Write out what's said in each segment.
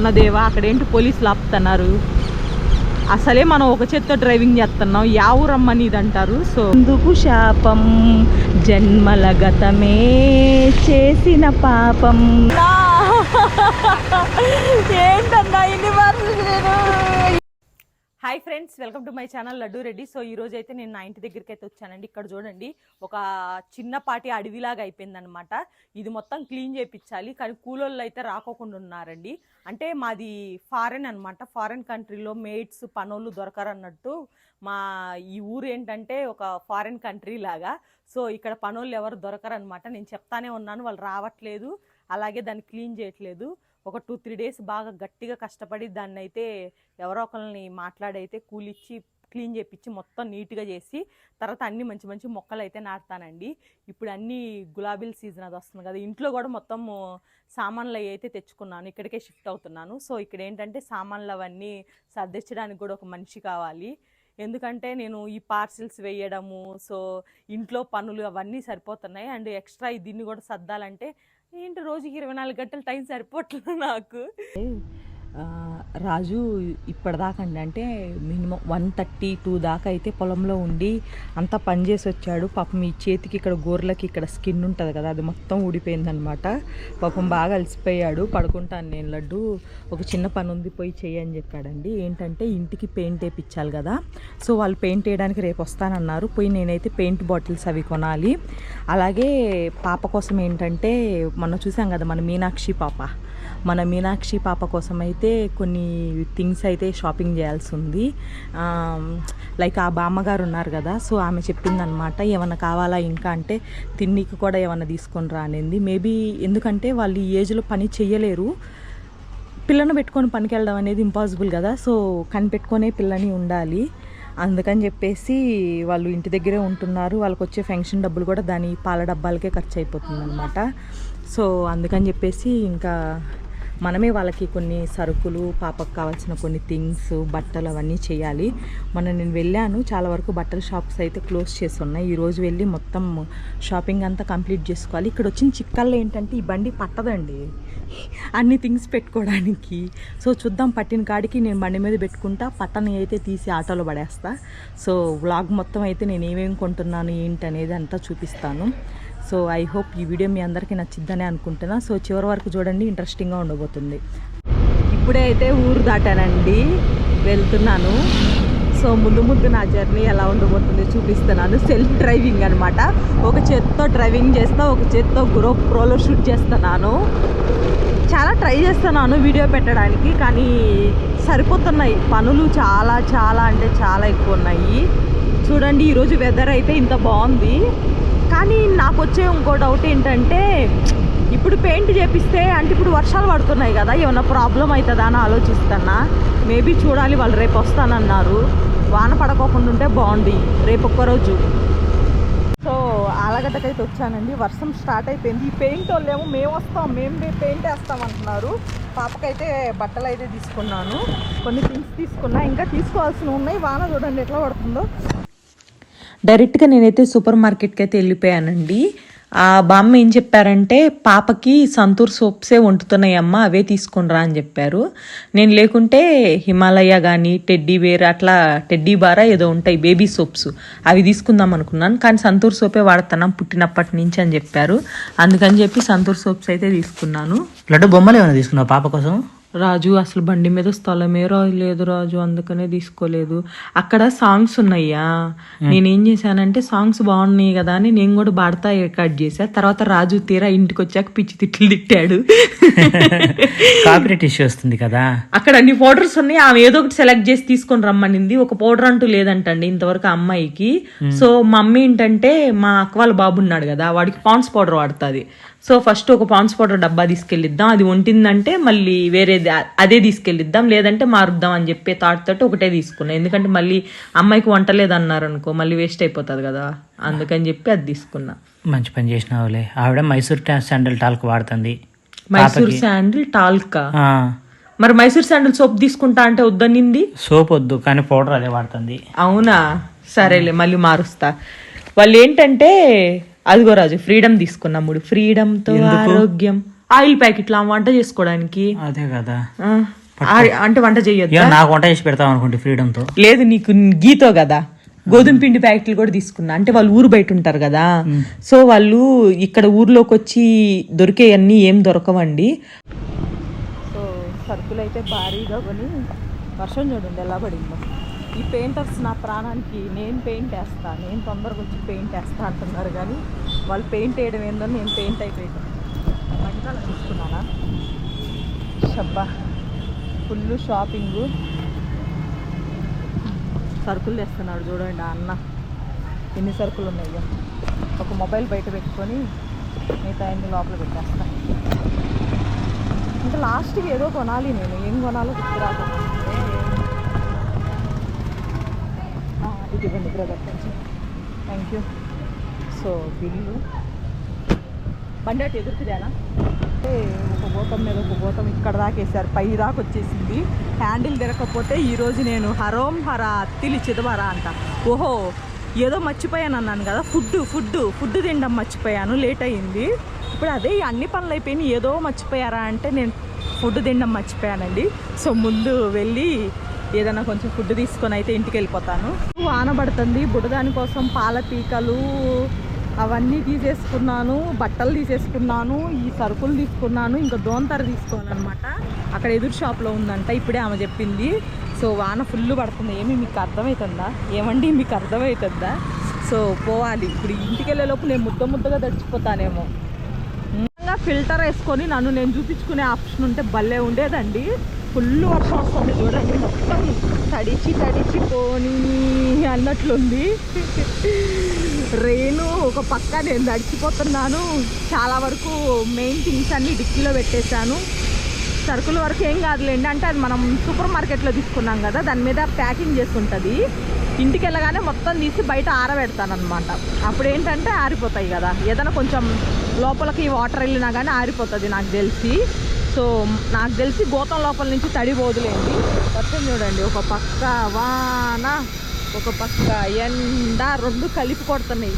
ఉన్నదేవా అక్కడేంటి పోలీసులు ఆపుతున్నారు? అసలే మనం ఒక చేత్తో డ్రైవింగ్ చేస్తున్నాం యా ఇది అంటారు సో ఎందుకు శాపం? జన్మల గతమే చేసిన పాపం. ఏంటన్నా ఇన్ని hi friends welcome to my channel Laddu Reddy so ఈ రోజు అయితే నేను నా ఇంటి దగ్గరికి అయితే వచ్చానండి. ఇక్కడ చూడండి ఒక చిన్నపాటి అడవిలాగా అయిపోయిందనమాట ఇది మొత్తం క్లీన్ చేయించాలి కానీ కూలోళ్ళు అయితే రాకోకుండా ఉన్నారండి. అంటే మాది ఫారెన్ అన్నమాట. ఫారెన్ కంట్రీలో మేట్స్ పనోళ్ళు దొరకరన్నట్టు మా ఈ ఊరు ఏంటంటే ఒక ఫారెన్ కంట్రీ లాగా. సో ఇక్కడ పనోళ్ళు ఎవరు దొరకరనమాట నేను చెప్తానే ఉన్నాను వాళ్ళు రావట్లేదు అలాగే దాన్ని క్లీన్ చేయట్లేదు. ఒక టూ త్రీ డేస్ బాగా గట్టిగా కష్టపడి దాన్ని అయితే ఎవరో ఒకరిని మాట్లాడైతే కూలిచ్చి క్లీన్ చేపించి మొత్తం నీట్గా చేసి తర్వాత అన్ని మంచి మంచి మొక్కలు అయితే నాటుతానండి. ఇప్పుడు అన్ని గులాబీల సీజన్ అది వస్తుంది కదా ఇంట్లో కూడా మొత్తం సామాన్లు అవి అయితే తెచ్చుకున్నాను. ఇక్కడికే షిఫ్ట్ అవుతున్నాను. సో ఇక్కడ ఏంటంటే సామాన్లు అవన్నీ సర్దించడానికి కూడా ఒక మనిషి కావాలి. ఎందుకంటే నేను ఈ పార్సిల్స్ వేయడము సో ఇంట్లో పనులు అవన్నీ సరిపోతున్నాయి. అండ్ ఎక్స్ట్రా దీన్ని కూడా సర్దాలంటే ఏంటి రోజుకి ఇరవై నాలుగు గంటల టైం సరిపోవట్లేదు నాకు రాజు ఇప్పటిదాకండి. అంటే మినిమం వన్ థర్టీ టూ దాకా అయితే పొలంలో ఉండి అంతా పని చేసి వచ్చాడు. పాపం ఈ చేతికి ఇక్కడ గోర్లకి ఇక్కడ స్కిన్ ఉంటుంది కదా అది మొత్తం ఊడిపోయిందనమాట పాపం బాగా అలసిపోయాడు. పడుకుంటాను నేను లడ్డు. ఒక చిన్న పని ఉంది పోయి చేయని చెప్పాడండి. ఏంటంటే ఇంటికి పెయింట్ వేయించాలి కదా. సో వాళ్ళు పెయింట్ వేయడానికి రేపు వస్తానన్నారు. పోయి నేనైతే పెయింట్ బాటిల్స్ అవి కొనాలి. అలాగే పాప కోసం ఏంటంటే మొన్న చూసాం కదా మన మీనాక్షి పాప. మన మీనాక్షి పాప కోసం అయితే అయితే కొన్ని థింగ్స్ అయితే షాపింగ్ చేయాల్సి ఉంది. లైక్ ఆ బామ్మగారు ఉన్నారు కదా సో ఆమె చెప్పిందనమాట ఏమైనా కావాలా ఇంకా? అంటే తిండికి కూడా ఏమైనా తీసుకొని రానింది మేబీ ఎందుకంటే వాళ్ళు ఈ ఏజ్లో పని చెయ్యలేరు. పిల్లను పెట్టుకొని పనికి వెళ్ళడం అనేది ఇంపాసిబుల్ కదా సో కనిపెట్టుకునే పిల్లని ఉండాలి. అందుకని చెప్పేసి వాళ్ళు ఇంటి దగ్గరే ఉంటున్నారు. వాళ్ళకి వచ్చే ఫంక్షన్ డబ్బులు కూడా దాని పాల డబ్బాలకే ఖర్చు అయిపోతుంది అనమాట సో అందుకని చెప్పేసి ఇంకా మనమే వాళ్ళకి కొన్ని సరుకులు పాపకు కావాల్సిన కొన్ని థింగ్స్ బట్టలు అవన్నీ చేయాలి. మొన్న నేను వెళ్ళాను. చాలా వరకు బట్టల షాప్స్ అయితే క్లోజ్ చేసి ఉన్నాయి ఈరోజు వెళ్ళి మొత్తం షాపింగ్ అంతా కంప్లీట్ చేసుకోవాలి. ఇక్కడ వచ్చిన చిక్కల్లో ఏంటంటే ఈ బండి పట్టదండి. అన్ని థింగ్స్ పెట్టుకోవడానికి. సో చూద్దాం పట్టిన కాడికి నేను బండి మీద పెట్టుకుంటా. పట్టని అయితే తీసి ఆటోలో పడేస్తా. సో వ్లాగ్ మొత్తం అయితే నేను ఏమేమి కొంటున్నాను ఏంటి అనేది అంతా చూపిస్తాను. సో ఐ హోప్ ఈ వీడియో మీ అందరికీ నచ్చిద్దని అనుకుంటున్నా. సో చివరి వరకు చూడండి ఇంట్రెస్టింగ్గా ఉండబోతుంది. ఇప్పుడే అయితే ఊరు దాటానండి వెళ్తున్నాను. సో ముందు ముందు నా జర్నీ ఎలా ఉండబోతుంది చూపిస్తున్నాను. సెల్ఫ్ డ్రైవింగ్ అనమాట ఒక చేత్తో డ్రైవింగ్ చేస్తా ఒక చేత్తో గ్రో ప్రోలో షూట్ చేస్తున్నాను. చాలా ట్రై చేస్తున్నాను వీడియో పెట్టడానికి కానీ సరిపోతున్నాయి. పనులు చాలా చాలా అంటే చాలా ఎక్కువ ఉన్నాయి. చూడండి ఈరోజు వెదర్ అయితే ఇంత బాగుంది. కానీ నాకు వచ్చే ఇంకో డౌట్ ఏంటంటే ఇప్పుడు పెయింట్ చేపిస్తే అంటే ఇప్పుడు వర్షాలు పడుతున్నాయి కదా ఏమన్నా ప్రాబ్లం అవుతుందా అని ఆలోచిస్తున్నా. మేబీ చూడాలి వాళ్ళు రేపు వస్తానన్నారు. వాన పడకోకుండా ఉంటే బాగుంది రేపు ఒక్కరోజు సో ఆలగడ్డకైతే వచ్చానండి. వర్షం స్టార్ట్ అయిపోయింది. ఈ పెయింట్ వాళ్ళేమో మేము వస్తాం మేము పెయింట్ వేస్తాం అంటున్నారు. పాపకైతే బట్టలు అయితే తీసుకున్నాను. కొన్ని థింగ్స్ తీసుకున్నా. ఇంకా తీసుకోవాల్సినవి ఉన్నాయి. వాన చూడండి ఎట్లా పడుతుందో. డైరెక్ట్గా నేనైతే సూపర్ మార్కెట్కి అయితే వెళ్ళిపోయానండి. ఆ బామ్మ ఏం చెప్పారంటే పాపకి సంతూర్ సోప్సే వండుతున్నాయమ్మ అవే తీసుకునిరా అని చెప్పారు. నేను లేకుంటే హిమాలయ కానీ టెడ్డీ వేర్ అట్లా టెడ్డీ బారా ఏదో ఉంటాయి బేబీ సోప్స్ అవి తీసుకుందాం అనుకున్నాను. కానీ సంతూర్ సోపే వాడుతున్నాం పుట్టినప్పటి నుంచి అని చెప్పారు. అందుకని చెప్పి సంతూర్ సోప్స్ అయితే తీసుకున్నాను. లడ్డు బొమ్మలు ఏమైనా తీసుకున్నావు పాప కోసం? రాజు అసలు బండి మీద స్థలమే లేదు రాజు అందుకనే తీసుకోలేదు. అక్కడ సాంగ్స్ ఉన్నాయ్యా. నేనేం చేశానంటే సాంగ్స్ బాగున్నాయి కదా అని నేను కూడా పాడతా రికార్డ్ చేశా. తర్వాత రాజు తీరా ఇంటికి వచ్చాక పిచ్చి తిట్లు తిట్టాడు. కాపీరైట్ ఇష్యూ వస్తుంది కదా. అక్కడ అన్ని పౌడర్స్ ఉన్నాయి. ఆమె ఏదో ఒకటి సెలెక్ట్ చేసి తీసుకొని రమ్మనింది. ఒక పౌడర్ అంటూ లేదంటండి ఇంతవరకు అమ్మాయికి. సో మా మమ్మీ ఏంటంటే మా అక్క వాళ్ళ బాబు ఉన్నాడు కదా వాడికి పాన్స్ పౌడర్ వాడుతుంది. సో ఫస్ట్ ఒక పాన్స్ పౌడర్ డబ్బా తీసుకెళ్ళిద్దాం. అది ఉంటుందంటే మళ్ళీ వేరేది అదే తీసుకెళ్ళిద్దాం. లేదంటే మారుద్దాం అని చెప్పే థాట్ తోటి ఒకటే తీసుకున్నా. ఎందుకంటే మళ్ళీ అమ్మాయికి వంట లేదన్నారు అనుకో మళ్ళీ వేస్ట్ అయిపోతుంది కదా. అందుకని చెప్పి అది తీసుకున్నా. మంచి పని చేసినావులే. ఆవిడ మైసూర్ శాండల్ టాల్క్ వాడుతుంది. మైసూర్ శాండిల్ టాల్కా మరి మైసూర్ శాండిల్ సోప్ తీసుకుంటా అంటే వద్దనింది సోప్ వద్దు కానీ పౌడర్ అదే వాడుతుంది. అవునా? సరేలే మళ్ళీ మారుస్తా. వాళ్ళు ఏంటంటే అదిగో రాజు ఫ్రీడమ్ తీసుకున్నాం మూడు. ఫ్రీడమ్తో ఆరోగ్యం. ఆయిల్ ప్యాకెట్లు ఆ వంట చేసుకోవడానికి. అదే కదా. అంటే వంట చేయొద్దు? నాకు వంట చేసి పెడతాం అనుకుంటే ఫ్రీడమ్తో లేదు నీకు గీతో కదా. గోధుమ పిండి ప్యాకెట్లు కూడా తీసుకున్నా. అంటే వాళ్ళు ఊరు బయట ఉంటారు కదా. సో వాళ్ళు ఇక్కడ ఊర్లోకి వచ్చి దొరికేవన్నీ ఏం దొరకవండి. సో సరుకులు అయితే భారీగా కొని వర్షం చూడండి ఎలా పడిందో. ఈ పెయింటర్స్ నా ప్రాణానికి నేను పెయింట్ వేస్తా నేను తొందరగా వచ్చి పెయింట్ వేస్తా అంటున్నారు కానీ వాళ్ళు పెయింట్ వేయడం ఏందో నేను పెయింట్ అయిపోయాను. మంచిగా తీసుకున్నానా షబ్బా ఫుల్ షాపింగు. సరుకులు తెస్తున్నాడు చూడండి అన్న. ఎన్ని సరుకులు ఉన్నాయో? ఒక మొబైల్ బయట పెట్టుకొని మిగతా అన్ని లోపల పెట్టేస్తా. ఇంకా లాస్ట్కి ఏదో కొనాలి నేను. ఏం కొనాలో గుర్తురాక. ఇదిగోండి బ్రదర్ కొంచెం థ్యాంక్ యూ సో బిల్లు. బండి అటు అంటే ఒక గోతం మీద ఒక గోతం ఇక్కడ దాకా వేసారు పై దాకా వచ్చేసింది. హ్యాండిల్ తిరగకపోతే ఈరోజు నేను హరోం హర అత్తిలి చిదవరా అంట. ఓహో ఏదో మర్చిపోయాను అన్నాను కదా. ఫుడ్ ఫుడ్ ఫుడ్ తినడం మర్చిపోయాను. లేట్ అయ్యింది ఇప్పుడు అదే అన్ని పనులు అయిపోయినాయి. ఏదో మర్చిపోయారా అంటే నేను ఫుడ్ తినడం మర్చిపోయానండి. సో ముందు వెళ్ళి ఏదైనా కొంచెం ఫుడ్ తీసుకొని అయితే ఇంటికి వెళ్ళిపోతాను. వాన పడుతుంది బుడదాని కోసం పాల పీకలు అవన్నీ తీసేసుకున్నాను బట్టలు తీసేసుకున్నాను ఈ సరుకులు తీసుకున్నాను ఇంకా దోంతర తీసుకోవాలన్నమాట. అక్కడ ఎదురు షాప్లో ఉందంట ఇప్పుడే ఆమె చెప్పింది. సో వాన ఫుల్ పడుతుంది. ఏమి మీకు అర్థమవుతుందా ఏమండి మీకు అర్థమవుతుందా సో పోవాలి. ఇప్పుడు ఇంటికి వెళ్ళేలోపు నేను ముద్ద ముద్దగా తడిచిపోతానేమో ఫిల్టర్ వేసుకొని నన్ను నేను చూపించుకునే ఆప్షన్ ఉంటే భలే ఉండేదండి. ఫుల్ వర్షం వస్తుంది చూడండి మొత్తం తడిచి తడిచి పోని అన్నట్లుంది. రెయిన్ ఒక పక్క నేను తడిచిపోతున్నాను చాలా వరకు మెయిన్ థింగ్స్ అన్ని డిక్కీలో పెట్టేశాను. సరుకుల వరకు ఏం కాదులేండి. అంటే అది మనం సూపర్ మార్కెట్లో తీసుకున్నాం కదా దాని మీద ప్యాకింగ్ చేసుకుంటుంది ఇంటికి వెళ్ళగానే మొత్తం తీసి బయట ఆరబెడతానమాట అప్పుడు ఏంటంటే ఆరిపోతాయి కదా. ఏదైనా కొంచెం లోపలికి వాటర్ వెళ్ళినా కానీ ఆరిపోతుంది నాకు తెలిసి. సో నాకు తెలిసి గోతం లోపల నుంచి తడి పోదులేండి. వర్షం చూడండి ఒక పక్క వాన ఒక పక్క ఎండ రెండు కలిపి కొడుతున్నాయి.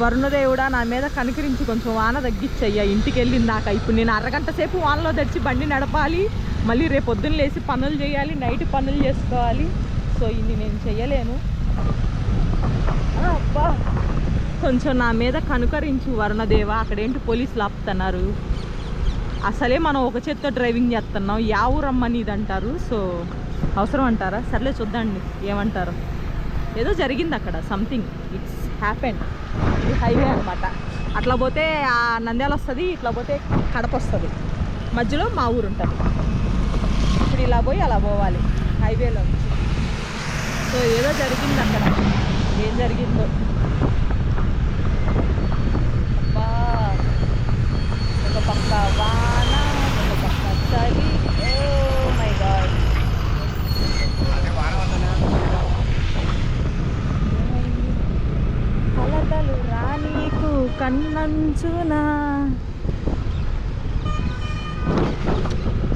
వరుణదేవుడా నా మీద కనికరించి కొంచెం వాన తగ్గించయ్యా. ఇంటికి వెళ్ళిందాక ఇప్పుడు నేను అరగంట సేపు వానలో తెచ్చి బండి నడపాలి. మళ్ళీ రేపు పొద్దున్న లేచి పనులు చేయాలి నైట్ పనులు చేసుకోవాలి. సో ఇది నేను చేయలేను. అబ్బా! కొంచెం నా మీద కనుకరించు వరుణదేవ. అక్కడేంటి పోలీసులు ఆపుతున్నారు? అసలే మనం ఒక చేత్తో డ్రైవింగ్ చేస్తున్నాం యా ఊరమ్మని ఇది అంటారు సో అవసరం అంటారా సర్లే చూద్దండి ఏమంటారు? ఏదో జరిగింది అక్కడ సంథింగ్ ఇట్స్ హ్యాపెన్ ఇది హైవే అనమాట అట్లా పోతే ఆ నంద్యాల వస్తుంది ఇట్లా పోతే కడప వస్తుంది. మధ్యలో మా ఊరు ఉంటుంది ఇప్పుడు ఇలా పోయి అలా పోవాలి హైవేలో సో ఏదో జరిగింది అక్కడ. ఏం జరిగిందో అబ్బా ఒక పక్క వాన ఒక పక్క చలి. ఓ మై గాడ్ కలతలు రానీకు కన్నంచునా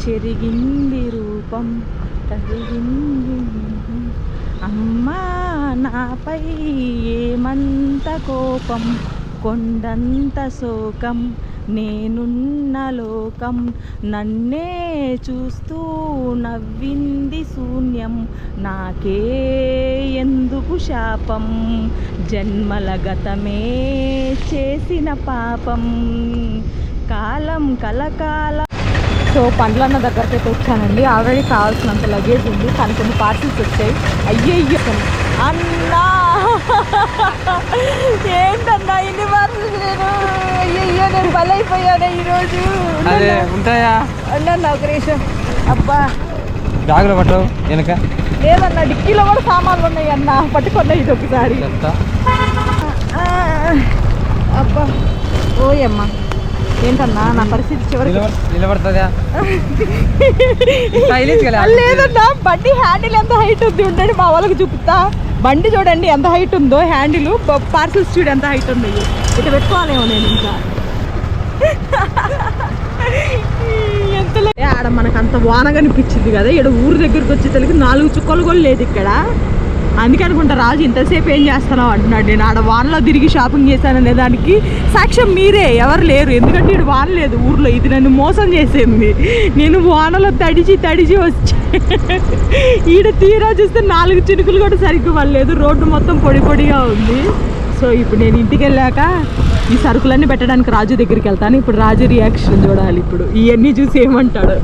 చెరిగింది రూపం తరిగింది అమ్మా నాపై ఏమంత కోపం కొండంత శోకం నేనున్న లోకం నన్నే చూస్తూ నవ్వింది శూన్యం. నాకే ఎందుకు శాపం? జన్మల గతమే చేసిన పాపం. కాలం కలకాల. సో పండ్లన్న దగ్గరికి అయితే వచ్చానండి ఆల్రెడీ కావాల్సినంత లగేజ్ ఉంది. కానీ కొన్ని పార్సిల్స్ వచ్చాయి. అయ్యయ్యో! అన్నా! ఏంటన్నా ఇన్ని పార్సిల్స్ నేను? అయ్యయ్యో నేను బలైపోయాను ఈరోజు. అదే ఉంటాయా? అన్నా ఒక అబ్బా. బ్యాగులో పట్టు వెనక. లేదన్నా డిక్కీలో కూడా సామాన్లు ఉన్నాయి అన్న. పట్టుకున్నా ఇది ఒకసారి. అబ్బా. ఓయమ్మా ఏంటన్నా నా పరిస్థితి చివరికి? నిలబడ నిలబడుతుందా? లేదన్నా బండి హ్యాండిల్ ఎంత హైట్ ఉంది? ఉండండి మా వాళ్ళకి చూపిస్తా. బండి చూడండి ఎంత హైట్ ఉందో హ్యాండిల్ పార్సిల్స్ చూడు ఎంత హైట్ ఉంది ఇట్లా పెట్టుకోవాలేమో నేను ఇంకా. ఎంతలే ఆడ మనకు అంత వాన కనిపించింది కదా ఇక్కడ ఊరు దగ్గరికి వచ్చేసరికి నాలుగు చుక్కలు కూడా లేదు ఇక్కడ. అందుకే అనుకుంటా రాజు ఇంతసేపు ఏం చేస్తున్నావు అంటున్నాడు. నేను ఆడ వానలో తిరిగి షాపింగ్ చేశాననే దానికి సాక్ష్యం మీరే ఎవరు లేరు. ఎందుకంటే ఇక్కడ వాన లేదు ఊర్లో. ఇది నన్ను మోసం చేసింది. నేను వానలో తడిచి తడిచి వచ్చి ఈడ తీరా చూస్తే నాలుగు చినుకులు కూడా సరిగ్గా వాళ్ళలేదు రోడ్డు మొత్తం పొడి పొడిగా ఉంది. సో ఇప్పుడు నేను ఇంటికి వెళ్ళాక ఈ సరుకులన్నీ పెట్టడానికి రాజు దగ్గరికి వెళ్తాను. ఇప్పుడు రాజు రియాక్షన్ చూడాలి. ఇప్పుడు ఇవన్నీ చూసి ఏమంటాడు?